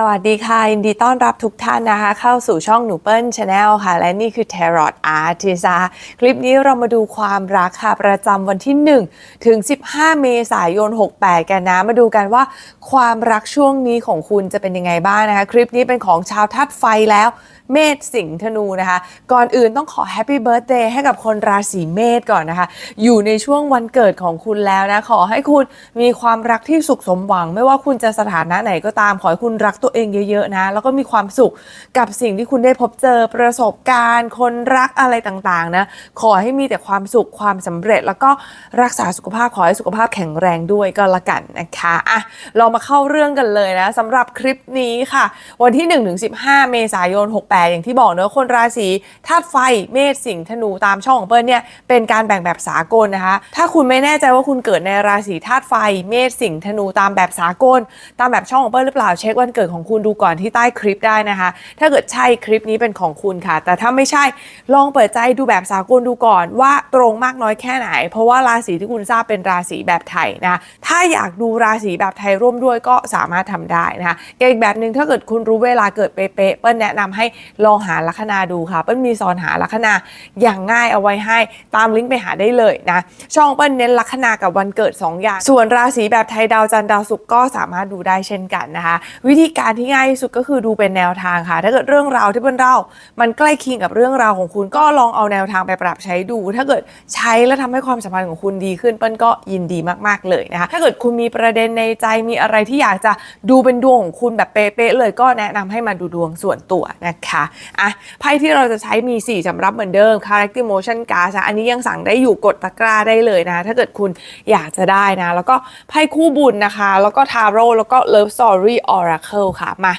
สวัสดีค่ะยินดีต้อนรับทุกท่านนะคะ เข้าสู่ช่องหนูเปิ้ลชาแนลค่ะ และนี่คือ Tarot Artist นะคะคลิปนี้เรามาดูความรักค่ะ ประจำวันที่ 1 ถึง 15 เมษายน 68 กันนะ มาดูกันว่าความรักช่วงนี้ของคุณจะเป็นยังไงบ้างนะคะ คลิปนี้เป็นของชาวทัดไฟแล้ว เมษสิงห์ธนูนะคะ ก่อนอื่นต้องขอแฮปปี้เบิร์ a เดย์ให้กับคนราศีเมษก่อนนะคะ อยู่ในช่วงวันเกิดของคุณแล้วนะ ขอให้คุณมีความรักที่สุขสมหวัง ไม่ว่าคุณจะสถานะไหนก็ตาม ขอให้คุณรักตัวเองเยอะๆนะ แล้วก็มีความสุขกับสิ่งที่คุณได้พบเจอประสบการณ์ คนรักอะไรต่างๆนะ ขอให้มีแต่ความสุขความสำเร็จ แล้วก็รักษาสุขภาพขอให้สุขภาพแข็งแรงด้วยก็แล้วกันนะคะอะเรามาเข้าเรื่องกันเลยนะสำหรับคลิปนี้ค่ะ วันที่1-15 เมษายน 68อย่างที่บอกเนอะคนราศีธาตุไฟเมษสิงห์ธนูตามช่องของเปิ้ลเนี่ยเป็นการแบ่งแบบสากลนะคะ ถ้าคุณไม่แน่ใจว่าคุณเกิดในราศีธาตุไฟเมษสิงห์ธนูตามแบบสากล ตามแบบช่องของเปิ้ลหรือเปล่าเช็ควันเกิดของคุณดูก่อนที่ใต้คลิปได้นะคะ ถ้าเกิดใช่คลิปนี้เป็นของคุณค่ะ แต่ถ้าไม่ใช่ลองเปิดใจดูแบบสากลดูก่อนว่าตรงมากน้อยแค่ไหน เพราะว่าราศีที่คุณทราบเป็นราศีแบบไทยนะคะถ้าอยากดูราศีแบบไทยร่วมด้วยก็สามารถทำได้นะคะอีกแบบหนึ่งถ้าเกิดคุณรู้เวลาเกิดเป๊ะเปิ้ลแนะนำให้ลองหาลัคนาดูค่ะ เปิ้ลมีสอนหาลัคนาอย่างง่ายเอาไว้ให้ตามลิงก์ไปหาได้เลยนะ ช่องเปิ้ลเน้นลัคนากับวันเกิด 2 อย่าง ส่วนราศีแบบไทยดาวจันทร์ดาวศุกร์ก็สามารถดูได้เช่นกันนะคะ วิธีการที่ง่ายที่สุดก็คือดูเป็นแนวทางค่ะ ถ้าเกิดเรื่องราวที่เปิ้ลเล่ามันใกล้เคียงกับเรื่องราวของคุณก็ลองเอาแนวทางไปปรับใช้ดู ถ้าเกิดใช้แล้วทำให้ความสัมพันธ์ของคุณดีขึ้นเปิ้ลก็ยินดีมากๆเลยนะคะ ถ้าเกิดคุณมีประเด็นในใจมีอะไรที่อยากจะดูเป็นดวงของคุณแบบเป๊ะๆเลยก็แนะนำให้มาดูดวงส่วนตัวนะคะอะไพ่ที่เราจะใช้มี 4สำรับเหมือนเดิม Character Motion Card อันนี้ยังสั่งได้อยู่กดตะกร้าได้เลยนะถ้าเกิดคุณอยากจะได้นะ แล้วก็ไพ่คู่บุญนะคะ แล้วก็ Tarot แล้วก็ Love Story Oracle ค่ะมา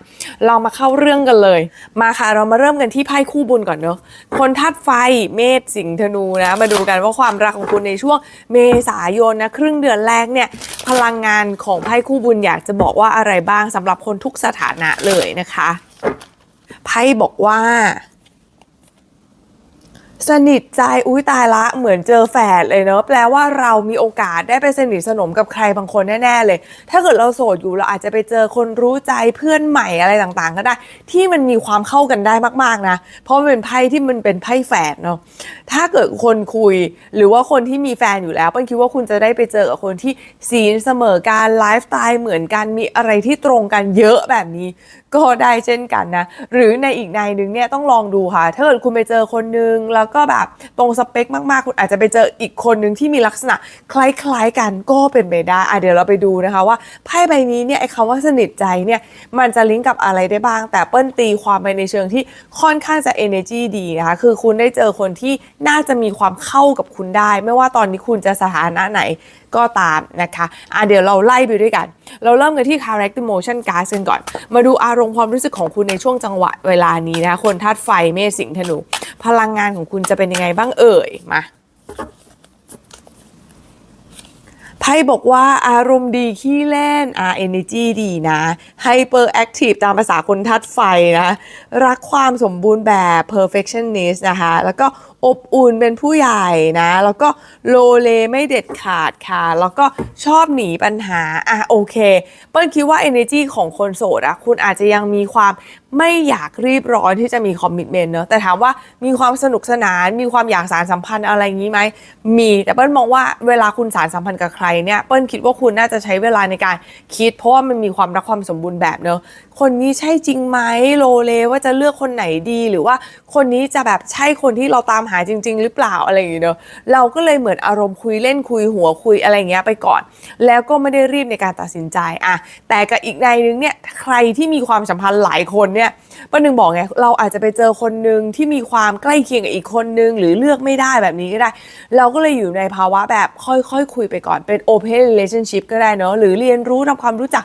เรามาเข้าเรื่องกันเลย มาค่ะเรามาเริ่มกันที่ไพ่คู่บุญก่อนเนอะคนธาตุไฟเมษสิงห์ธนูนะมาดูกันว่าความรักของคุณในช่วงเมษายนนะครึ่งเดือนแรกเนี่ยพลังงานของไพ่คู่บุญอยากจะบอกว่าอะไรบ้างสำหรับคนทุกสถานะเลยนะคะ ไพ่บอกว่า สนิทใจอุ้ยตายละเหมือนเจอแฝดเลยเนอะแปลว่าเรามีโอกาสได้ไปสนิทสนมกับใครบางคนแน่ๆเลย ถ้าเกิดเราโสดอยู่เราอาจจะไปเจอคนรู้ใจเพื่อนใหม่อะไรต่างๆ ก็ได้ ที่มันมีความเข้ากันได้มากๆนะ เพราะมันเป็นไพ่ที่มันเป็นไพ่แฝดเนาะถ้าเกิดคนคุยหรือว่าคนที่มีแฟนอยู่แล้วเปิ้ลคิดว่าคุณจะได้ไปเจอกับคนที่ศีลเสมอการไลฟ์สไตล์เหมือนกันมีอะไรที่ตรงกันเยอะแบบนี้ ก็ได้เช่นกันนะหรือในอีกในหนึ่งเนี่ยต้องลองดูค่ะ ถ้าเกิดคุณไปเจอคนนึงแล้วก็แบบตรงสเปคมากๆ คุณอาจจะไปเจออีกคนนึงที่มีลักษณะคล้ายๆกันก็เป็นไปได้อะเดี๋ยวเราไปดูนะคะว่าไพ่ใบนี้เนี่ยไอ้คำว่าสนิทใจเนี่ยมันจะลิงก์กับอะไรได้บ้าง แต่เปิ้ลตีความไปในเชิงที่ค่อนข้างจะ energy ดีนะคะคือคุณได้เจอคนที่น่าจะมีความเข้ากับคุณได้ ไม่ว่าตอนนี้คุณจะสถานะไหนก็ตามนะคะอะเดี๋ยวเราไล่ไปด้วยกัน เราเริ่มกันที่ character motion card กันก่อน มาดูอารมณ์ความรู้สึกของคุณในช่วงจังหวะเวลานี้นะคนธาตุไฟเมษสิงห์ธนู พลังงานของคุณจะเป็นยังไงบ้างเอ่ยมาไพ่บอกว่าอารมณ์ดีขี้เล่นอ่า energy ดีนะ hyper active ตามภาษาคนธาตุไฟนะ รักความสมบูรณ์แบบ perfectionist นะคะ แล้วก็อบอุ่นเป็นผู้ใหญ่นะ แล้วก็โลเลไม่เด็ดขาดค่ะ แล้วก็ชอบหนีปัญหา อะโอเค เปิ้ลคิดว่า energy ของคนโสดอะคุณอาจจะยังมีความไม่อยากรีบร้อนที่จะมีคอมมิชเมนต์เนอะแต่ถามว่ามีความสนุกสนาน มีความอยากสารสัมพันธ์อะไรอย่างนี้ไหม มีแต่เปิ้ลมองว่าเวลาคุณสารสัมพันธ์กับใครเนี่ยเปิ้ลคิดว่าคุณน่าจะใช้เวลาในการคิด เพราะว่ามันมีความรักความสมบูรณ์แบบเนอะ คนนี้ใช่จริงไหมโลเลว่าจะเลือกคนไหนดีหรือว่าคนนี้จะแบบใช่คนที่เราตามหาจริง ๆ หรือเปล่าอะไรอย่างเงี้ยเนอะเราก็เลยเหมือนอารมณ์คุยเล่นคุยหัวคุยอะไรอย่างเงี้ยไปก่อน แล้วก็ไม่ได้รีบในการตัดสินใจอะแต่กับอีกในนึงเนี่ยใครที่มีความสัมพันธ์หลายคนเนี่ยป้าหนึ่งบอกไงเราอาจจะไปเจอคนหนึ่งที่มีความใกล้เคียงกับอีกคนนึงหรือเลือกไม่ได้แบบนี้ก็ได้ เราก็เลยอยู่ในภาวะแบบค่อยๆคคุยไปก่อนเป็น open relationship ก็ได้เนอะหรือเรียนรู้ทำความรู้จัก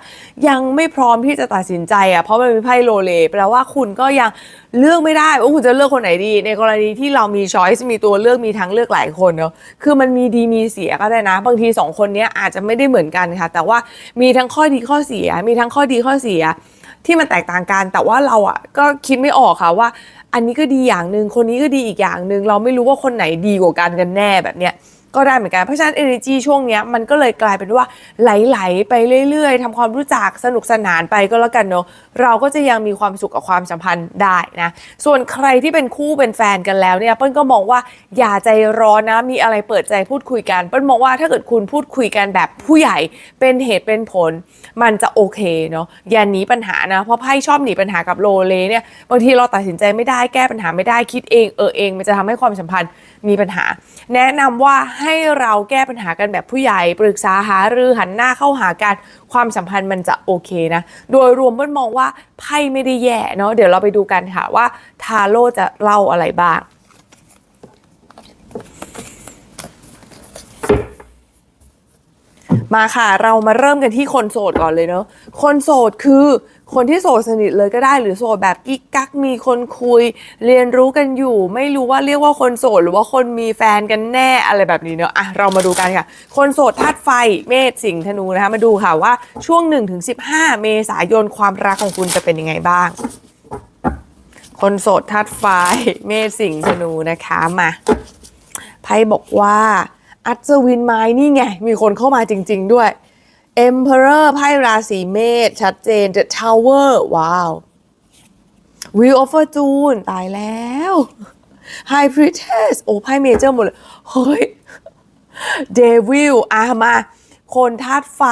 ยังไม่พร้อมที่จะตัดสินใจอะเพราะมันเป็นไพ่โลเลแปลว่าคุณก็ยังเลือกไม่ได้ว่าคุณจะเลือกคนไหนดี ในกรณีที่เรามี choice มีตัวเลือกมีทั้งเลือกหลายคนเนอะคือมันมีดีมีเสียก็ได้นะ บางทีสองคนนี้อาจจะไม่ได้เหมือนกันค่ะ แต่ว่ามีทั้งข้อดีข้อเสีย มีทั้งข้อดีข้อเสีย ที่มันแตกต่างกันแต่ว่าเราอะก็คิดไม่ออกค่ะว่า อันนี้ก็ดีอย่างหนึ่งคนนี้ก็ดีอีกอย่างหนึ่งเราไม่รู้ว่าคนไหนดีกว่ากันกันแน่แบบเนี้ย ก็ได้เหมือนกัน เพราะฉะนั้น energy ช่วงนี้มันก็เลยกลายเป็นว่าไหลๆไปเรื่อยๆทำความรู้จักสนุกสนานไปก็แล้วกันเนาะเราก็จะยังมีความสุขกับความสัมพันธ์ได้นะ ส่วนใครที่เป็นคู่เป็นแฟนกันแล้วเนี่ยเปิ้ลก็มองว่าอย่าใจร้อนนะมีอะไรเปิดใจพูดคุยกันเปิ้ลมองว่าถ้าเกิดคุณพูดคุยกันแบบผู้ใหญ่เป็นเหตุเป็นผล มันจะโอเคเนาะอย่าหนีปัญหานะเพราะไพ่ชอบหนีปัญหากับโลเลเนี่ยบางทีเราตัดสินใจไม่ได้แก้ปัญหาไม่ได้คิดเองเออเอง มันจะทำให้ความสัมพันธ์มีปัญหา แนะนำว่าให้เราแก้ปัญหากันแบบผู้ใหญ่ปรึกษาหารือหันหน้าเข้าหากันความสัมพันธ์มันจะโอเคนะ โดยรวมเปิ้ลมองว่าไพ่ไม่ได้แย่เนาะเดี๋ยวเราไปดูกันค่ะว่าทาโร่จะเล่าอะไรบ้างมาค่ะ เรามาเริ่มกันที่คนโสดก่อนเลยเนาะคนโสดคือ คนที่โสดสนิทเลยก็ได้หรือโสดแบบกิ๊กกักมีคนคุย เรียนรู้กันอยู่ ไม่รู้ว่าเรียกว่าคนโสดหรือว่าคนมีแฟนกันแน่อะไรแบบนี้เนาะอะเรามาดูกันค่ะ คนโสดธาตุไฟเมษสิงห์ธนูนะคะมาดูค่ะว่าช่วง 1-15 เมษายนความรักของคุณจะเป็นยังไงบ้าง คนโสดธาตุไฟเมษสิงห์ธนูนะคะมาไพ่บอกว่าอัศวินไม้นี่ไงมีคนเข้ามาจริง ๆ ด้วย Emperor ไพ่ราศีเมษชัดเจน The Tower ว้าว Wheel of Fortune ตายแล้ว High Priestess โอ้ไพ่เมเจอร์หมดเลย เฮ้ยเดวิลอะมาคนธาตุไฟ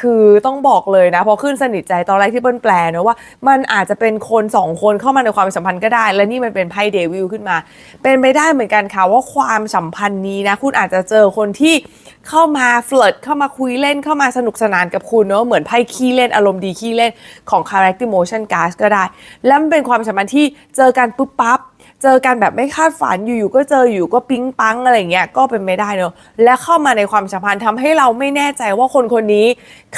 คือต้องบอกเลยนะ พอขึ้นสนิทใจตอนแรกที่เปิ้ลแปลนะว่า มันอาจจะเป็นคนสองคนเข้ามาในความสัมพันธ์ก็ได้ และนี่มันเป็นไพ่เดวิลขึ้นมา เป็นไปได้เหมือนกันค่ะว่าความสัมพันธ์นี้นะ คุณอาจจะเจอคนที่ เข้ามาเฟลิร์ตเข้ามาคุยเล่นเข้ามาสนุกสนานกับคุณเนอะเหมือนไพ่ขี้เล่นอารมณ์ดีขี้เล่นของ Character Motion gas ก็ได้ แล้วมันเป็นความสัมพันธ์ที่เจอกันปุ๊บปั๊บ เจอกันแบบไม่คาดฝันอยู่ๆก็เจออยู่ก็ปิ๊งปังอะไรเงี้ยก็เป็นไม่ได้เนอะและเข้ามาในความสัมพันธ์ทำให้เราไม่แน่ใจว่าคนคนนี้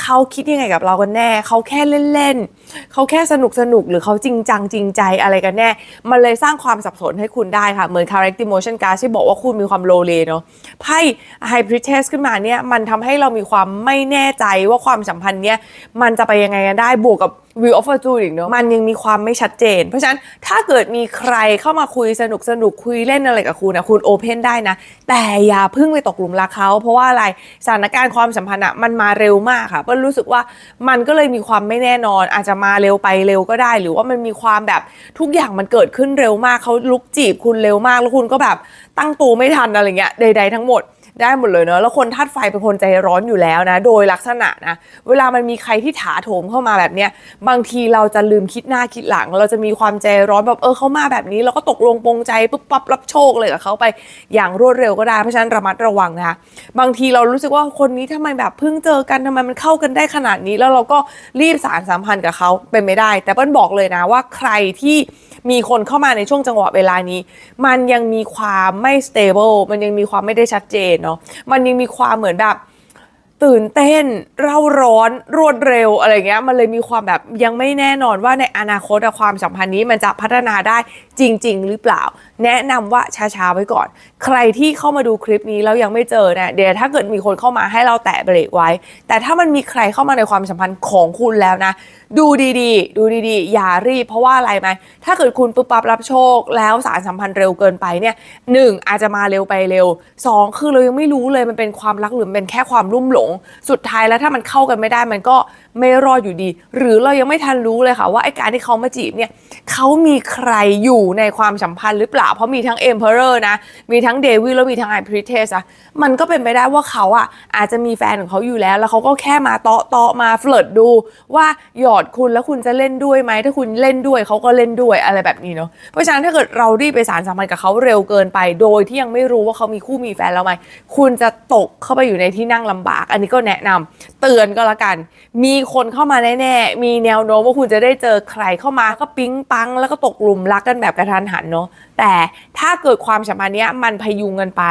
เขาคิดยังไงกับเรากันแน่ เขาแค่เล่นๆเขาแค่สนุกสนุกหรือเขาจริงจังจริงใจอะไรกันแน่ มันเลยสร้างความสับสนให้คุณได้ค่ะ เหมือน character motion card ที่บอกว่าคุณมีความโลเลเนาะไพ่ high priestess ขึ้นมาเนี่ยมันทำให้เรามีความไม่แน่ใจว่าความสัมพันธ์เนี้ยมันจะไปยังไงกันได้บวกกับ View of Fortune อีกเนาะมันยังมีความไม่ชัดเจน เพราะฉะนั้นถ้าเกิดมีใครเข้ามาคุยสนุกสนุกคุยเล่นอะไรกับคุณนะคุณโอเพนได้นะ แต่อย่าเพิ่งไปตกหลุมรักเขา เพราะว่าอะไรสถานการณ์ความสัมพันธ์อะมันมาเร็วมากค่ะเปิ้ลรู้สึกว่ามันก็เลยมีความไม่แน่นอน อาจจะมาเร็วไปเร็วก็ได้ หรือว่ามันมีความแบบทุกอย่างมันเกิดขึ้นเร็วมากเขาลุกจีบคุณเร็วมากแล้วคุณก็แบบตั้งตัวไม่ทันอะไรเงี้ยใด ๆ ทั้งหมด ได้หมดเลยเนอะแล้วคนธาตุไฟเป็นคนใจร้อนอยู่แล้วนะ โดยลักษณะนะเวลามันมีใครที่ถาโถมเข้ามาแบบเนี้ยบางทีเราจะลืมคิดหน้าคิดหลัง เราจะมีความใจร้อนแบบเออเขามาแบบนี้เราก็ตกลงปรงใจปุ๊บปั๊บรับโชคเลยกับเขาไปอย่างรวดเร็วก็ได้เพราะฉะนั้นระมัดระวังนะคะบางทีเรารู้สึกว่าคนนี้ทำไมแบบเพิ่งเจอกันทำไมมันเข้ากันได้ขนาดนี้ แล้วเราก็รีบสารสัมพันธ์กับเขาเป็นไม่ได้ แต่เปิ้ลบอกเลยนะว่าใครที่มีคนเข้ามาในช่วงจังหวะเวลานี้ มันยังมีความไม่ stable มันยังมีความไม่ได้ชัดเจนเนาะมันยังมีความเหมือนแบบ ตื่นเต้นเร่าร้อนรวดเร็วอะไรเงี้ยมันเลยมีความแบบยังไม่แน่นอนว่าในอนาคตอะความสัมพันธ์นี้มันจะพัฒนาได้จริง ๆ หรือเปล่า แนะนำว่าช้าๆไว้ก่อน ใครที่เข้ามาดูคลิปนี้แล้วยังไม่เจอเนี่ยเดี๋ยวถ้าเกิดมีคนเข้ามาให้เราแตะเบรกไว้ แต่ถ้ามันมีใครเข้ามาในความสัมพันธ์ของคุณแล้วนะ ดูดีๆ ดูดีๆ อย่ารีบเพราะว่าอะไรไหมถ้าเกิดคุณปุ๊บปั๊บรับโชค แล้วสารสัมพันธ์เร็วเกินไปเนี่ยหนึ่งอาจจะมาเร็วไปเร็วสองคือเรายังไม่รู้เลยมันเป็นความรักหรือเป็นแค่ความรุ่มหลงสุดท้ายแล้วถ้ามันเข้ากันไม่ได้มันก็ไม่รอดอยู่ดี หรือเรายังไม่ทันรู้เลยค่ะว่าไอ้การที่เขามาจีบเนี่ยเขามีใครอยู่ในความสัมพันธ์หรือเปล่า เพราะมีทั้ง Emperor นะ มีทั้งเดวิลแล้วมีทั้งไอพริเทสอะมันก็เป็นไปได้ว่าเขาอะอาจจะมีแฟนของเขาอยู่แล้ว แล้วเขาก็แค่มาเตาะเตาะมาเฟลิร์ตดู ว่าหยอดคุณแล้วคุณจะเล่นด้วยไหมถ้าคุณเล่นด้วยเขาก็เล่นด้วยอะไรแบบนี้เนาะเพราะฉะนั้นถ้าเกิดเรารีบไปสารสัมพันธ์กับเขาเร็วเกินไป โดยที่ยังไม่รู้ว่าเขามีคู่มีแฟนแล้วไหมคุณจะตกเข้าไปอยู่ในที่นั่งลำบากอันนี้ก็แนะนำเตือนก็แล้วกัน มีคนเข้ามาแน่ๆ มีแนวโน้มว่าคุณจะได้เจอใครเข้ามาก็ปิ๊งปัง แล้วก็ตกหลุมรักกันแบบกระทันหันเนาะแต่ถ้าเกิดความสัมพันธ์เนี้ยมันพยุงกันไป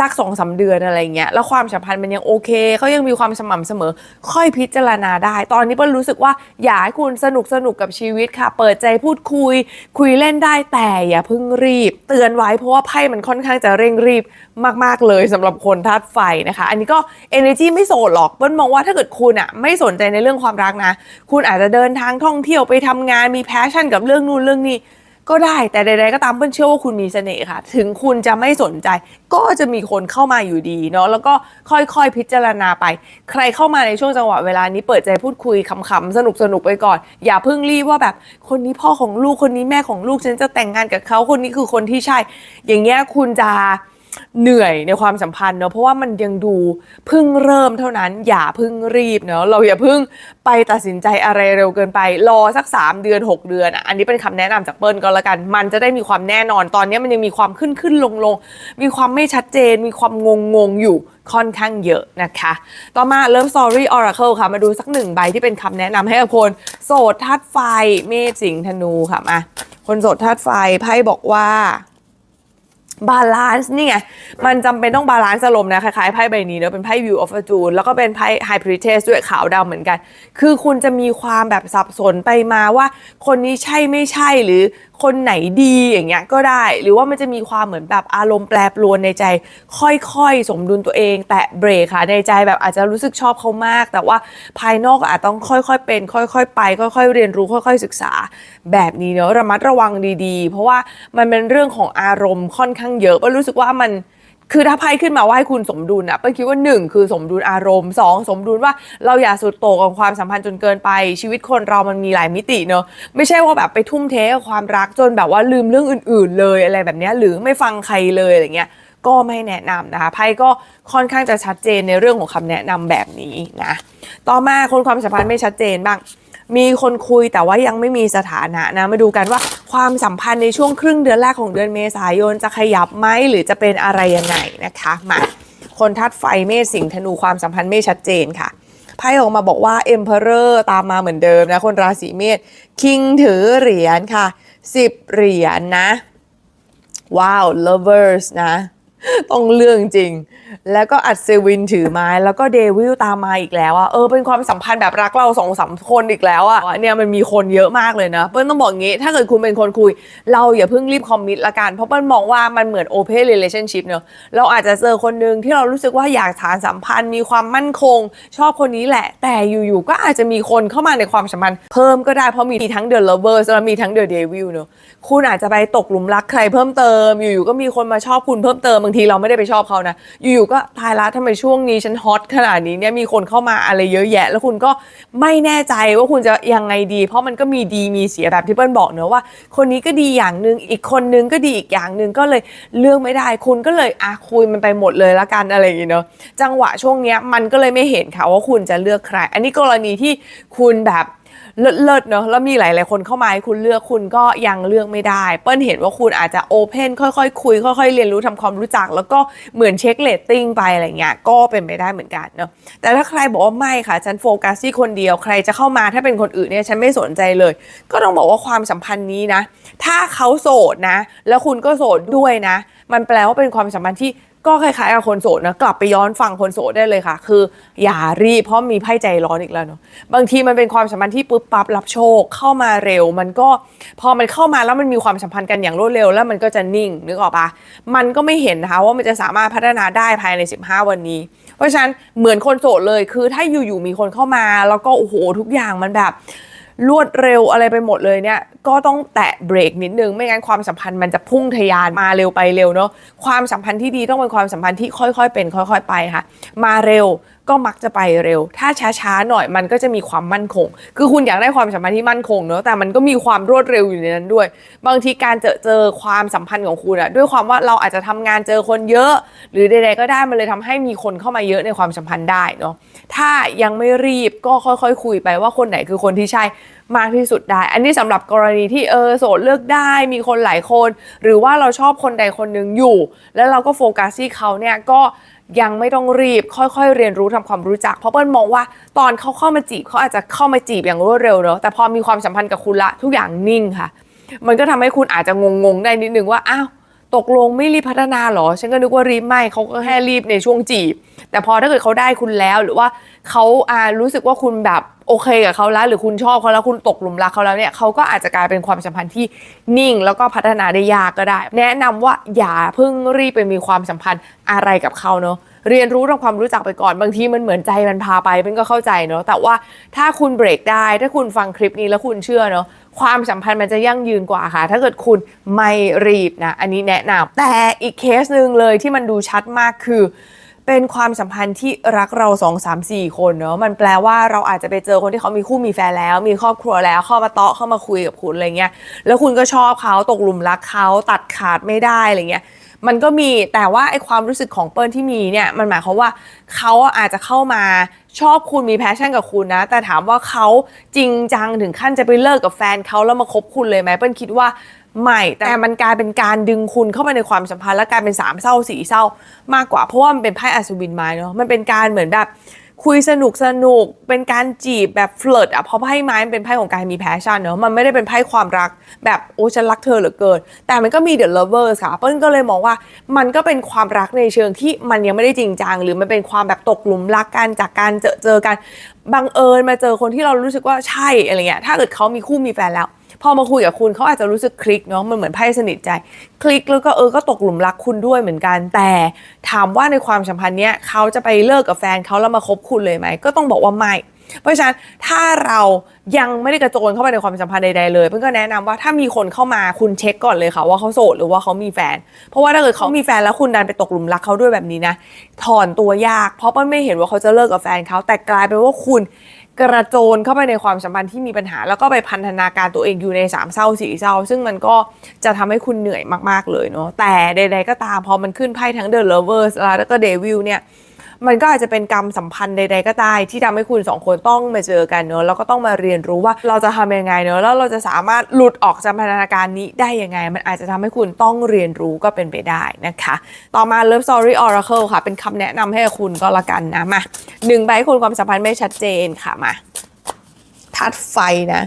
สักสองสาเดือนอะไรเงี้ยแล้วความสัมพันธ์มันยังโอเคเขายังมีความสม่ำเสมอ ค่อยพิจารณาได้ ตอนนี้เปิ้ลรู้สึกว่าอยากให้คุณสนุกสนุกกับชีวิตค่ะ เปิดใจพูดคุย คุยเล่นได้แต่อย่าเพิ่งรีบ เตือนไว้เพราะว่าไพ่มันค่อนข้างจะเร่งรีบมาก ๆเลยสำหรับคนธาตุไฟนะคะ อันนี้ก็ energy ไม่โสดหรอกเปิ้ลมองว่าถ้าเกิดคุณอะไม่สนใจในเรื่องความรักนะ คุณอาจจะเดินทางท่องเที่ยวไปทำงานมี passion กับเรื่องนู่นเรื่องนี้ ก็ได้แต่ใดๆก็ตามเพื่อนเชื่อว่าคุณมีเสน่ห์ค่ะ ถึงคุณจะไม่สนใจ ก็จะมีคนเข้ามาอยู่ดีเนาะแล้วก็ค่อยๆพิจารณาไป ใครเข้ามาในช่วงจังหวะเวลานี้เปิดใจพูดคุยขำๆสนุกๆไปก่อน อย่าเพิ่งรีบว่าแบบคนนี้พ่อของลูกคนนี้แม่ของลูกฉันจะแต่งงานกับเขาคนนี้คือคนที่ใช่ อย่างเงี้ยคุณจะ เหนื่อยในความสัมพันธ์เนอะเพราะว่ามันยังดูเพิ่งเริ่มเท่านั้น อย่าเพิ่งรีบเนอะเราอย่าเพิ่งไปตัดสินใจอะไรเร็วเกินไป รอสัก 3 เดือน 6 เดือนอะอันนี้เป็นคำแนะนำจากเปิ้ลก็แล้วกัน มันจะได้มีความแน่นอนตอนนี้มันยังมีความขึ้นขึ้นลงลงมีความไม่ชัดเจน มีความงงงๆอยู่ค่อนข้างเยอะนะคะ ต่อมาเริ่ม Story Oracle ค่ะ มาดูสักหนึ่งใบที่เป็นคำแนะนำให้กับคน โสดธาตุไฟเมษสิงธนูค่ะมาคนโสดธาตุไฟไพ่บอกว่า บาลานซ์นี่ไง มันจำเป็นต้องบาลานซ์อารมณ์นะ คล้ายๆไพ่ใบนี้เนอะเป็นไพ่ View of Fortune แล้วก็เป็นไพ่ High Priestess ด้วยขาวดำเหมือนกัน คือคุณจะมีความแบบสับสนไปมาว่า คนนี้ใช่ไม่ใช่หรือ คนไหนดีอย่างเงี้ยก็ได้ หรือว่ามันจะมีความเหมือนแบบอารมณ์แปรปรวนในใจ ค่อยๆ สมดุลตัวเอง แต่เบรกค่ะในใจแบบอาจจะรู้สึกชอบเขามาก แต่ว่าภายนอกอาจต้องค่อยๆเป็น ค่อยๆ ไป ค่อย ๆ เรียนรู้ค่อย ๆ ศึกษา แบบนี้เนอะระมัดระวังดีๆ เพราะว่ามันเป็นเรื่องของอารมณ์ค่อนข้างเยอะก็รู้สึกว่ามัน คือถ้าไพ่ขึ้นมาว่าให้คุณสมดุลอะเป้ยคิดว่า 1 คือสมดุลอารมณ์ 2 สมดุลว่าเราอย่าสุดโต่งกับความสัมพันธ์จนเกินไป ชีวิตคนเรามันมีหลายมิติเนอะไม่ใช่ว่าแบบไปทุ่มเทกับความรักจนแบบว่าลืมเรื่องอื่น ๆ เลยอะไรแบบนี้หรือไม่ฟังใครเลยอะไรเงี้ยก็ไม่แนะนำนะคะไพ่ก็ค่อนข้างจะชัดเจนในเรื่องของคำแนะนำแบบนี้นะต่อมาคนความสัมพันธ์ไม่ชัดเจนบ้าง มีคนคุยแต่ว่ายังไม่มีสถานะนะมาดูกันว่า ความสัมพันธ์ในช่วงครึ่งเดือนแรกของเดือนเมษายนจะขยับไหมหรือจะเป็นอะไรยังไงนะคะมาคนทัดไฟเมษสิงห์ธนูความสัมพันธ์ไม่ชัดเจนค่ะไพ่ออกมาบอกว่าเอ็มเปอร์เรอร์ตามมาเหมือนเดิมนะคนราศีเมษคิงถือเหรียญค่ะ10เหรียญนะว้าว lovers นะ ต้องเรื่องจริง แล้วก็อัศวินถือไม้ แล้วก็เดวิลตามมาอีกแล้วอะเออเป็นความสัมพันธ์แบบรักเราสองสามคนอีกแล้วอะเนี่ยมันมีคนเยอะมากเลยนะ เปิ้ลต้องบอกงี้ ถ้าเกิดคุณเป็นคนคุย เราอย่าเพิ่งรีบคอมมิตละกัน เพราะเปิ้ลมองว่ามันเหมือน open relationship เนอะเราอาจจะเจอคนหนึ่งที่เรารู้สึกว่าอยากฐานสัมพันธ์มีความมั่นคง ชอบคนนี้แหละ แต่อยู่ๆก็อาจจะมีคนเข้ามาในความสัมพันธ์เพิ่มก็ได้เพราะมีทั้ง the lovers แล้วมีทั้ง the devil เนอะคุณอาจจะไปตกหลุมรักใครเพิ่มเติมอยู่ๆก็มีคนมาชอบคุณเพิ่มเติมบางทีเราไม่ได้ไปชอบเขานะ อยู่ๆก็ตายละทำไมช่วงนี้ฉันฮอตขนาดนี้เนี่ยมีคนเข้ามาอะไรเยอะแยะ แล้วคุณก็ไม่แน่ใจว่าคุณจะยังไงดี เพราะมันก็มีดีมีเสียแบบที่เปิ้ลบอกเนอะว่า คนนี้ก็ดีอย่างหนึ่งอีกคนนึงก็ดีอีกอย่างหนึ่งก็เลยเลือกไม่ได้ คุณก็เลยอะคุยมันไปหมดเลยละกันอะไรอย่างเงี้เนอะจังหวะช่วงเนี้ยมันก็เลยไม่เห็นค่ะว่าคุณจะเลือกใคร อันนี้กรณีที่คุณแบบ เลิศๆเนอะแล้วมีหลายๆคนเข้ามาให้คุณเลือกคุณก็ยังเลือกไม่ได้ เปิ้ลเห็นว่าคุณอาจจะโอเพนค่อยๆคุย ค่อยๆ เรียนรู้ทำความรู้จัก แล้วก็เหมือนเช็คเลตติ้งไปอะไรเงี้ยก็เป็นไปได้เหมือนกันเนอะแต่ถ้าใครบอกว่าไม่ค่ะฉันโฟกัสที่คนเดียวใครจะเข้ามาถ้าเป็นคนอื่นเนี่ยฉันไม่สนใจเลย ก็ต้องบอกว่าความสัมพันธ์นี้นะ ถ้าเขาโสดนะ แล้วคุณก็โสดด้วยนะ มันแปลว่าเป็นความสัมพันธ์ที่ ก็คล้ายๆกับคนโสดนะกลับไปย้อนฟังคนโสดได้เลยค่ะ คือ อย่ารีบเพราะมีไพ่ใจร้อนอีกแล้วเนาะบางทีมันเป็นความสัมพันธ์ที่ปุ๊บปั๊บรับโชคเข้ามาเร็ว มันก็พอมันเข้ามาแล้วมันมีความสัมพันธ์กันอย่างรวดเร็ว แล้วมันก็จะนิ่งนึกออกปะมันก็ไม่เห็นนะคะว่ามันจะสามารถพัฒนาได้ภายใน 15 วันนี้ เพราะฉะนั้นเหมือนคนโสดเลยคือถ้าอยู่ๆมีคนเข้ามา แล้วก็โอ้โหทุกอย่างมันแบบ รวดเร็วอะไรไปหมดเลยเนี่ย ก็ต้องแตะเบรกนิดนึง ไม่งั้นความสัมพันธ์มันจะพุ่งทะยานมาเร็วไปเร็วเนาะความสัมพันธ์ที่ดีต้องเป็นความสัมพันธ์ที่ค่อยๆเป็น ค่อย ๆ ไปค่ะ มาเร็ว ก็มักจะไปเร็ว ถ้าช้าๆหน่อยมันก็จะมีความมั่นคง คือคุณอยากได้ความสัมพันธ์ที่มั่นคงเนาะแต่มันก็มีความรวดเร็วอยู่ในนั้นด้วย บางทีการเจอเจอความสัมพันธ์ของคุณอะด้วยความว่าเราอาจจะทำงานเจอคนเยอะ หรือใดๆก็ได้มันเลยทำให้มีคนเข้ามาเยอะในความสัมพันธ์ได้เนาะถ้ายังไม่รีบก็ค่อยๆ คุยไปว่าคนไหนคือคนที่ใช่มากที่สุดได้ อันนี้สำหรับกรณีที่เออโสดเลือกได้ มีคนหลายคน หรือว่าเราชอบคนใดคนหนึ่งอยู่ แล้วเราก็โฟกัสที่เขาเนี่ยก็ ยังไม่ต้องรีบค่อยๆ เรียนรู้ทำความรู้จัก เพราะเปิ้ลมองว่าตอนเขาเข้ามาจีบเขาอาจจะเข้ามาจีบอย่างรวดเร็วเนอะแต่พอมีความสัมพันธ์กับคุณละทุกอย่างนิ่งค่ะ มันก็ทำให้คุณอาจจะงงๆได้นิดนึงว่าอ้าวตกลงไม่รีบพัฒนาหรอ ฉันก็นึกว่ารีบไม่เขาก็แค่รีบในช่วงจีบ แต่พอถ้าเกิดเขาได้คุณแล้วหรือว่าเขาอ่ารู้สึกว่าคุณแบบโอเคกับเขาแล้วหรือคุณชอบเขาแล้วคุณตกหลุมรักเขาแล้วเนี่ยเขาก็อาจจะกลายเป็นความสัมพันธ์ที่นิ่ง แล้วก็พัฒนาได้ยากก็ได้ แนะนำว่าอย่าเพิ่งรีบไปมีความสัมพันธ์อะไรกับเขาเนาะเรียนรู้ทำความรู้จักไปก่อนบางทีมันเหมือนใจมันพาไปเป็นก็เข้าใจเนาะแต่ว่าถ้าคุณเบรกได้ ถ้าคุณฟังคลิปนี้แล้วคุณเชื่อเนาะความสัมพันธ์มันจะยั่งยืนกว่าค่ะ ถ้าเกิดคุณไม่รีบนะ อันนี้แนะนำแต่อีกเคสหนึ่งเลยที่มันดูชัดมากคือ เป็นความสัมพันธ์ที่รักเราสองสามสี่คนเนาะมันแปลว่าเราอาจจะไปเจอคนที่เขามีคู่มีแฟนแล้ว มีครอบครัวแล้วเข้ามาเตาะเข้ามาคุยกับคุณอะไรเงี้ยแล้วคุณก็ชอบเขาตกหลุมรักเขาตัดขาดไม่ได้อะไรเงี้ยมันก็มีแต่ว่าไอความรู้สึกของเปิ้ลที่มีเนี่ยมันหมายความว่าเขาอาจจะเข้ามาชอบคุณมีแพชชั่นกับคุณนะ แต่ถามว่าเขาจริงจังถึงขั้นจะไปเลิกกับแฟนเขาแล้วมาคบคุณเลยไหมเปิ้ลคิดว่า ไม่ แต่มันกลายเป็นการดึงคุณเข้าไปในความสัมพันธ์และกลายเป็นสามเศร้าสี่เศร้ามากกว่าเพราะว่ามันเป็นไพ่อัศวินไม้เนาะมันเป็นการเหมือนแบบคุยสนุกสนุกเป็นการจีบแบบเฟลิร์ตอะเพราะไพ่ไม้มันเป็นไพ่ของการมีแพชชั่นเนาะมันไม่ได้เป็นไพ่ความรักแบบโอ้ฉันรักเธอเหลือเกิน แต่มันก็มีเดอะ lovers ค่ะเปิ้ลก็เลยมองว่ามันก็เป็นความรักในเชิงที่มันยังไม่ได้จริงจังหรือมันเป็นความแบบตกหลุมรักกันจากการเจอเจอกันบังเอิญมาเจอคนที่เรารู้สึกว่าใช่อะไรเงี้ยถ้าเกิดเขามีคู่มีแฟนแล้ว พอมาคุยกับคุณเขาอาจจะรู้สึกคลิกเนาะมันเหมือนไพ่สนิทใจ คลิกแล้วก็เออก็ตกหลุมรักคุณด้วยเหมือนกัน แต่ถามว่าในความสัมพันธ์เนี้ยเขาจะไปเลิกกับแฟนเขาแล้วมาคบคุณเลยไหมก็ต้องบอกว่าไม่เพราะฉะนั้นถ้าเรายังไม่ได้กระโจนเข้าไปในความสัมพันธ์ใดๆเลย เพื่อนก็แนะนำว่าถ้ามีคนเข้ามาคุณเช็คก่อนเลยค่ะว่าเขาโสดหรือว่าเขามีแฟน เพราะว่าถ้าเกิดเขามีแฟนแล้วคุณดันไปตกหลุมรักเขาด้วยแบบนี้นะถอนตัวยาก เพราะเปิ้ลไม่เห็นว่าเขาจะเลิกกับแฟนเขาแต่กลายเป็นว่าคุณ กระโจนเข้าไปในความสัมพันธ์ที่มีปัญหา แล้วก็ไปพันธนาการตัวเองอยู่ในสามเศร้าสี่เศร้า ซึ่งมันก็จะทำให้คุณเหนื่อยมาก ๆ เลยเนาะแต่ใดๆก็ตามพอมันขึ้นไพ่ทั้งเดอะเลเวอร์แล้วก็เดวิลเนี่ย มันก็อาจจะเป็นกรรมสัมพันธ์ใดๆก็ได้ที่ทำให้คุณสองคนต้องมาเจอกันเนอะแล้วก็ต้องมาเรียนรู้ว่าเราจะทำยังไงเนอะแล้วเราจะสามารถหลุดออกจากพันธนาการนี้ได้ยังไง มันอาจจะทำให้คุณต้องเรียนรู้ก็เป็นไปได้นะคะ ต่อมา Love Story Oracle ค่ะ เป็นคำแนะนำให้คุณก็แล้วกันนะมาหนึ่งใบให้คุณความสัมพันธ์ไม่ชัดเจนค่ะมาทัดไฟนะ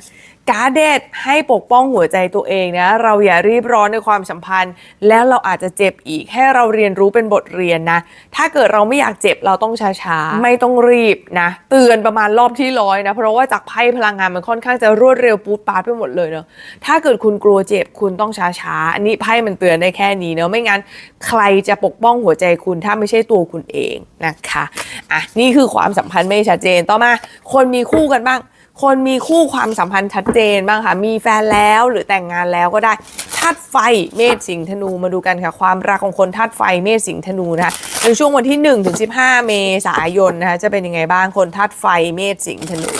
การเดดให้ปกป้องหัวใจตัวเองนะ เราอย่ารีบร้อนในความสัมพันธ์ แล้วเราอาจจะเจ็บอีกให้เราเรียนรู้เป็นบทเรียนนะ ถ้าเกิดเราไม่อยากเจ็บเราต้องช้าๆ ไม่ต้องรีบนะ เตือนประมาณรอบที่ร้อยนะ เพราะว่าจากไพ่พลังงานมันค่อนข้างจะรวดเร็วปูดปาดไปหมดเลยเนาะถ้าเกิดคุณกลัวเจ็บคุณต้องช้าๆอันนี้ไพ่มันเตือนได้แค่นี้เนาะไม่งั้นใครจะปกป้องหัวใจคุณถ้าไม่ใช่ตัวคุณเองนะคะอะนี่คือความสัมพันธ์ไม่ชัดเจนต่อมา คนมีคู่กันบ้าง คนมีคู่ความสัมพันธ์ชัดเจนบ้างค่ะ มีแฟนแล้วหรือแต่งงานแล้วก็ได้ธาตุไฟเมษสิงห์ธนูมาดูกันค่ะ ความรักของคนธาตุไฟเมษสิงห์ธนูนะคะในช่วงวันที่1ถึง15เมษายนนะคะจะเป็นยังไงบ้างคนธาตุไฟเมษสิงห์ธนู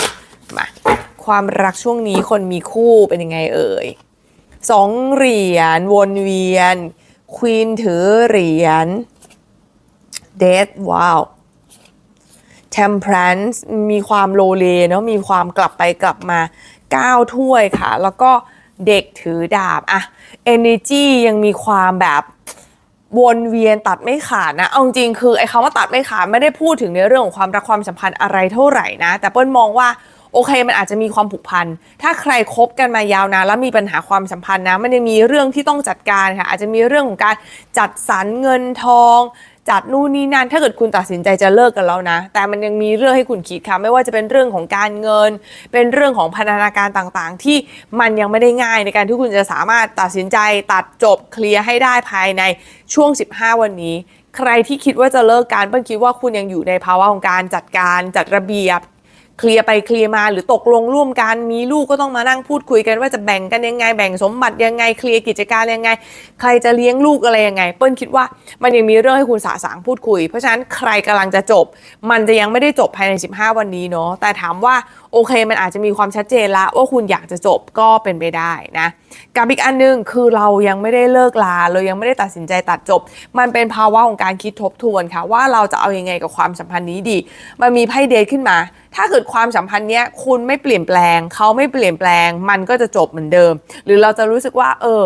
มาความรักช่วงนี้คนมีคู่เป็นยังไงเอ่ยสองเหรียญวนเวียนควีนถือเหรียญเดทว้าว temperance มีความโลเลเนาะมีความกลับไปกลับมาก้าวถ้วยค่ะ แล้วก็เด็กถือดาบอะ energy ยังมีความแบบวนเวียนตัดไม่ขาดนะ เอาจริงคือไอ้คำว่าตัดไม่ขาดไม่ได้พูดถึงในเรื่องของความรักความสัมพันธ์อะไรเท่าไหร่นะ แต่เปิ้ลมองว่าโอเคมันอาจจะมีความผูกพัน ถ้าใครคบกันมายาวนานแล้วมีปัญหาความสัมพันธ์นะ มันยังมีเรื่องที่ต้องจัดการค่ะ อาจจะมีเรื่องของการจัดสรรเงินทอง จัดนู่นนี่นั่นถ้าเกิดคุณตัดสินใจจะเลิกกันแล้วนะ แต่มันยังมีเรื่องให้คุณคิดค่ะไม่ว่าจะเป็นเรื่องของการเงิน เป็นเรื่องของพันธนาการต่างๆ ที่มันยังไม่ได้ง่ายในการที่คุณจะสามารถตัดสินใจตัดจบเคลียร์ให้ได้ภายในช่วง 15 วันนี้ ใครที่คิดว่าจะเลิกกันเปิ้ลคิดว่าคุณยังอยู่ในภาวะของการจัดการจัดระเบียบ เคลียร์ไปเคลียร์มาหรือตกลงร่วมกันมีลูกก็ต้องมานั่งพูดคุยกันว่าจะแบ่งกันยังไง แบ่งสมบัติยังไงเคลียร์กิจการยังไง ใครจะเลี้ยงลูกอะไรยังไง เปิ้ลคิดว่ามันยังมีเรื่องให้คุณสาสางพูดคุย เพราะฉะนั้นใครกำลังจะจบ มันจะยังไม่ได้จบภายใน 15 วันนี้เนาะแต่ถามว่า โอเค มันอาจจะมีความชัดเจนละว่าคุณอยากจะจบก็เป็นไปได้นะกับอีกอันหนึงคือเรายังไม่ได้เลิกลาเรายังไม่ได้ตัดสินใจตัดจบ มันเป็นภาวะของการคิดทบทวนค่ะ ว่าเราจะเอาอยังไงกับความสัมพันธ์นี้ดี มันมีไพ่เดทขึ้นมา ถ้าเกิดความสัมพันธ์เนี้ยคุณไม่เปลี่ยนแปลง เขาไม่เปลี่ยนแปลง มันก็จะจบเหมือนเดิม หรือเราจะรู้สึกว่า เออ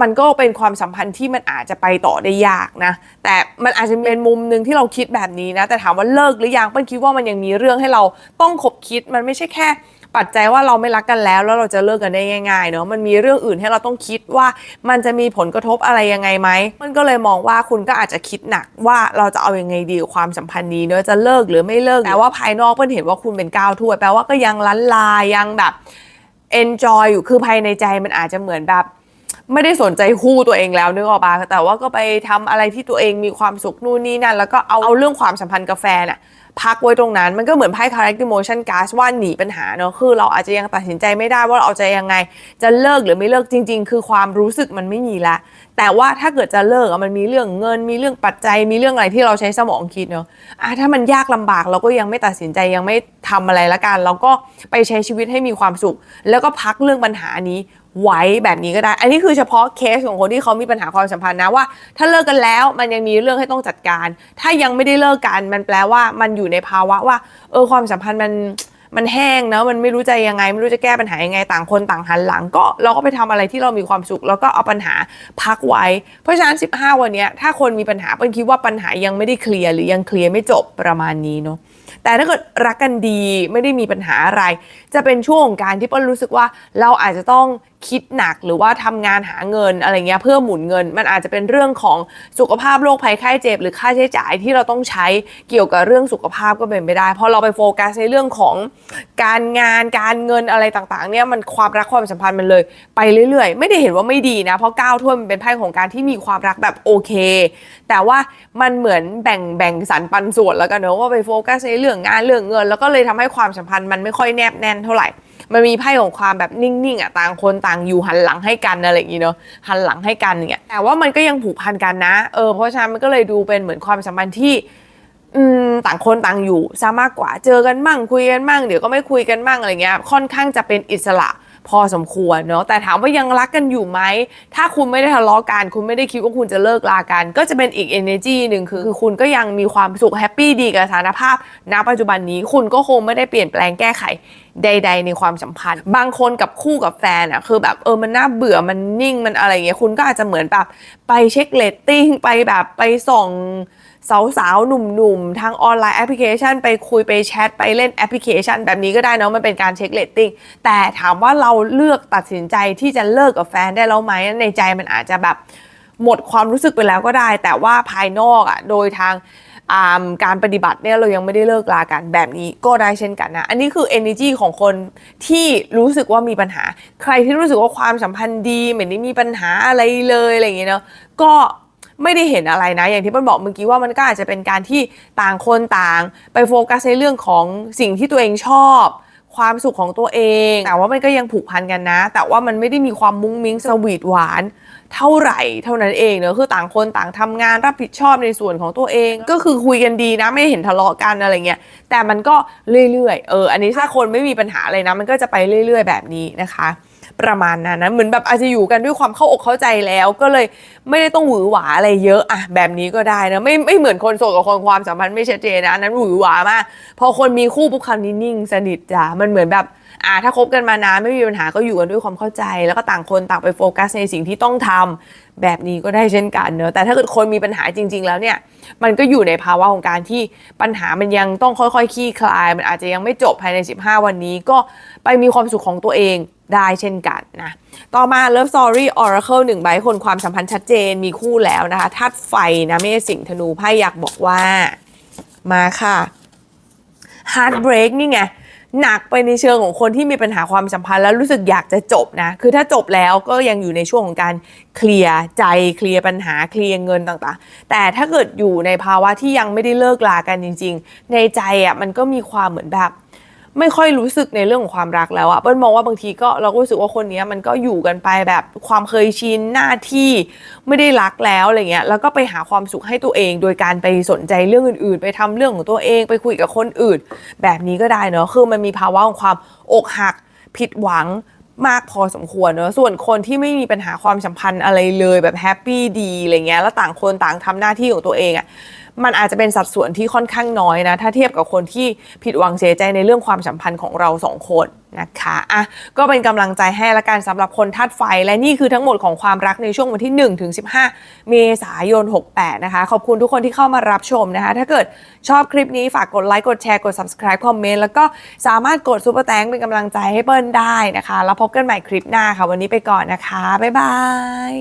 มันก็เป็นความสัมพันธ์ที่มันอาจจะไปต่อได้ยากนะ แต่ มันอาจจะเป็นมุมหนึ่งที่เราคิดแบบนี้นะ แต่ถามว่าเลิกหรือยังเปิ้ลคิดว่ามันยังมีเรื่องให้เราต้องคบคิดมันไม่ใช่แค่ปัจจัยว่าเราไม่รักกันแล้ว แล้วเราจะเลิกกันได้ง่ายๆเนาะมันมีเรื่องอื่นให้เราต้องคิดว่ามันจะมีผลกระทบอะไรยังไงไหมมันก็เลยมองว่าคุณก็อาจจะคิดหนักว่าเราจะเอาอยังไงดีกับความสัมพันธ์นี้เนาะจะเลิกหรือไม่เลิกแต่ว่าภายนอกเพิ่นเห็นว่าคุณเป็นก้าวถ้วยแปลว่าก็ยังลันลายังแบบ enjoy อยู่คือภายในใจมันอาจจะเหมือนแบบ ไม่ได้สนใจคู่ตัวเองแล้วนึกออกปะแต่ว่าก็ไปทำอะไรที่ตัวเองมีความสุขนู่นนี่นั่น แล้วก็เอาเอาเรื่องความสัมพันธ์กับแฟนอะพักไว้ตรงนั้นมันก็เหมือนไพ่ character motion card ว่าหนีปัญหาเนอะคือเราอาจจะยังตัดสินใจไม่ได้ว่าเราจะยังไง จะเลิกหรือไม่เลิกจริง ๆ คือความรู้สึกมันไม่มีละ แต่ว่าถ้าเกิดจะเลิกมันมีเรื่องเงิน มีเรื่องปัจจัยมีเรื่องอะไรที่เราใช้สมองคิดเนอะอะถ้ามันยากลำบากเราก็ยังไม่ตัดสินใจยังไม่ทำอะไรละกัน เราก็ไปใช้ชีวิตให้มีความสุข แล้วก็พักเรื่องปัญหานี้ ไว้แบบนี้ก็ได้ อันนี้คือเฉพาะเคสของคนที่เขามีปัญหาความสัมพันธ์นะว่า ถ้าเลิกกันแล้วมันยังมีเรื่องให้ต้องจัดการ ถ้ายังไม่ได้เลิกกันมันแปลว่ามันอยู่ในภาวะว่า เออความสัมพันธ์มันมันแห้งเนะมันไม่รู้จะยังไง ไม่รู้จะแก้ปัญหายังไงต่างคนต่างหันหลังก็เราก็ไปทำอะไรที่เรามีความสุข แล้วก็เอาปัญหาพักไว้ เพราะฉะนั้น 15 วันนี้ถ้าคนมีปัญหาเป็นคิดว่าปัญหายังไม่ได้เคลียร์หรือยังเคลียร์ไม่จบประมาณนี้เนาะแต่ถ้าเกิดรักกันดีไม่ได้มีปัญหาอะไร จะเป็นช่วงของการที่เปิ้ลรู้สึกว่าเราอาจจะต้องคิดหนักหรือว่าทำงานหาเงินอะไรเงี้ยเพื่อหมุนเงิน มันอาจจะเป็นเรื่องของสุขภาพโรคภัยไข้เจ็บ หรือค่าใช้จ่ายที่เราต้องใช้เกี่ยวกับเรื่องสุขภาพก็เป็นไปได้พอเราไปโฟกัสในเรื่องของการงานการเงินอะไรต่างๆเนี่ยมันความรักความสัมพันธ์มันเลย ไปเรื่อยๆ ไม่ได้เห็นว่าไม่ดีนะ เพราะก้าวถ้วยมันเป็นไพ่ของการที่มีความรักแบบโอเค แต่ว่ามันเหมือนแบ่งแบ่งสรรปันส่วนแล้วกันเนอะว่าไปโฟกัสในเรื่องงานเรื่องเงิน แล้วก็เลยทำให้ความสัมพันธ์มันไม่ค่อยแนบแน่นเท่าไหร่ มันมีไพ่ของความแบบนิ่งๆอะต่างคนต่างอยู่หันหลังให้กันอะไรอย่างงี้เนาะหันหลังให้กันเนี่ยแต่ว่ามันก็ยังผูกพันกันนะเออเพราะฉะนั้นมันก็เลยดูเป็นเหมือนความสัมพันธ์ที่อืมต่างคนต่างอยู่ซะมากกว่าเจอกันมั่งคุยกันมั่งเดี๋ยวก็ไม่คุยกันมั่งอะไรเงี้ยค่อนข้างจะเป็นอิสระพอสมควรเนาะแต่ถามว่ายังรักกันอยู่ไหม ถ้าคุณไม่ได้ทะเลาะกัน คุณไม่ได้คิดว่าคุณจะเลิกลากัน ก็จะเป็นอีก energy หนึ่งคือคือคุณก็ยังมีความสุขแฮปปี้ดีกับสถานภาพณปัจจุบันนี้คุณก็คงไม่ได้เปลี่ยนแปลงแก้ไข ใด ๆ ในความสัมพันธ์ บางคนกับคู่กับแฟนอะคือแบบเออมันน่าเบื่อมันนิ่งมันอะไรเงี้ยคุณก็อาจจะเหมือนแบบไปเช็คเลตติ้งไปแบบไปส่องสาวๆหนุ่มๆ ทางออนไลน์แอปพลิเคชัน ไปคุยไปแชท ไปเล่นแอปพลิเคชัน แบบนี้ก็ได้เนาะมันเป็นการเช็คเลตติ้งแต่ถามว่าเราเลือกตัดสินใจที่จะเลิกกับแฟนได้แล้วไหมในใจมันอาจจะแบบหมดความรู้สึกไปแล้วก็ได้ แต่ว่าภายนอกอะ่ะโดยทาง การปฏิบัติเนี่ยเรายังไม่ได้เลิกลากันแบบนี้ก็ได้เช่นกันนะ อันนี้คือ energy ของคนที่รู้สึกว่ามีปัญหา ใครที่รู้สึกว่าความสัมพันธ์ดีไม่ได้มีปัญหาอะไรเลยอะไรอย่างเงี้ยเนาะก็ไม่ได้เห็นอะไรนะ อย่างที่เปิ้ลบอกเมื่อกี้ว่ามันก็อาจจะเป็นการที่ต่างคนต่าง ไปโฟกัสในเรื่องของสิ่งที่ตัวเองชอบ ความสุขของตัวเอง แต่ว่ามันก็ยังผูกพันกันนะ แต่ว่ามันไม่ได้มีความมุ้งมิ้งสวีทหวาน เท่าไหร่เท่านั้นเองเนอะคือต่างคนต่างทำงานรับผิดชอบในส่วนของตัวเอง ก็คือคุยกันดีนะไม่เห็นทะเลาะกันอะไรเงี้ยแต่มันก็เรื่อยๆเอออันนี้ถ้าคนไม่มีปัญหาเลยนะ มันก็จะไปเรื่อย ๆ แบบนี้นะคะประมาณนั้นนะเหมือนแบบอาจจะอยู่กันด้วยความเข้าอกเข้าใจแล้ว ก็เลยไม่ได้ต้องหวือหวาอะไรเยอะอะแบบนี้ก็ได้นะไม่ไม่เหมือนคนโสดกับคนความสัมพันธ์ไม่ชัดเจนนะนนั้นหวือหวามากพอคนมีคู่ปุ๊บคำนี้นิ่งสนิทจ้ะมันเหมือนแบบ อ่าถ้าคบกันมานานไม่มีปัญหาก็อยู่กันด้วยความเข้าใจ แล้วก็ต่างคนต่างไปโฟกัสในสิ่งที่ต้องทำแบบนี้ก็ได้เช่นกันเนอะแต่ถ้าเกิดคนมีปัญหาจริง ๆ แล้วเนี่ยมันก็อยู่ในภาวะของการที่ปัญหามันยังต้องค่อยๆคลี่คลาย มันอาจจะยังไม่จบภายใน 15 วันนี้ ก็ไปมีความสุขของตัวเองได้เช่นกันนะต่อมา Love Story Oracle หนึ่งใบคนความสัมพันธ์ชัดเจนมีคู่แล้วนะคะธาตุไฟนะไม่ใช่สิงธนูไพ่อยากบอกว่ามาค่ะ Heartbreak นี่ไง หนักไปในเชิงของคนที่มีปัญหาความสัมพันธ์แล้วรู้สึกอยากจะจบนะ คือถ้าจบแล้วก็ยังอยู่ในช่วงของการเคลียร์ใจเคลียร์ปัญหาเคลียร์เงินต่างๆ แต่ถ้าเกิดอยู่ในภาวะที่ยังไม่ได้เลิกลากันจริง ๆ ในใจอะมันก็มีความเหมือนแบบ ไม่ค่อยรู้สึกในเรื่องของความรักแล้วอะเปิ้ลมองว่าบางทีก็เราก็รู้สึกว่าคนนี้มันก็อยู่กันไปแบบความเคยชินหน้าที่ไม่ได้รักแล้วอะไรเงี้ยแล้วก็ไปหาความสุขให้ตัวเอง โดยการไปสนใจเรื่องอื่น ๆ ไปทำเรื่องของตัวเองไปคุยกับคนอื่น แบบนี้ก็ได้เนาะคือมันมีภาวะของความอกหักผิดหวังมากพอสมควรเนอะส่วนคนที่ไม่มีปัญหาความสัมพันธ์อะไรเลยแบบแฮปปี้ดีอะไรเงี้ยแล้วต่างคนต่างทำหน้าที่ของตัวเองอะ มันอาจจะเป็นสัดส่วนที่ค่อนข้างน้อยนะ ถ้าเทียบกับคนที่ผิดหวังเสียใจในเรื่องความสัมพันธ์ของเราสองคนนะคะอะก็เป็นกำลังใจให้ละกันสำหรับคนทัดไฟ และนี่คือทั้งหมดของความรักในช่วงวันที่1ถึง15 เมษายน 68 นะคะ ขอบคุณทุกคนที่เข้ามารับชมนะคะ ถ้าเกิดชอบคลิปนี้ฝากกดไลค์กดแชร์กด subscribe คอมเมนต์แล้วก็สามารถกดซูเปอร์แตงเป็นกำลังใจให้เปิ้ลได้นะคะ แล้วพบกันใหม่คลิปหน้าค่ะ วันนี้ไปก่อนนะคะบ๊ายบาย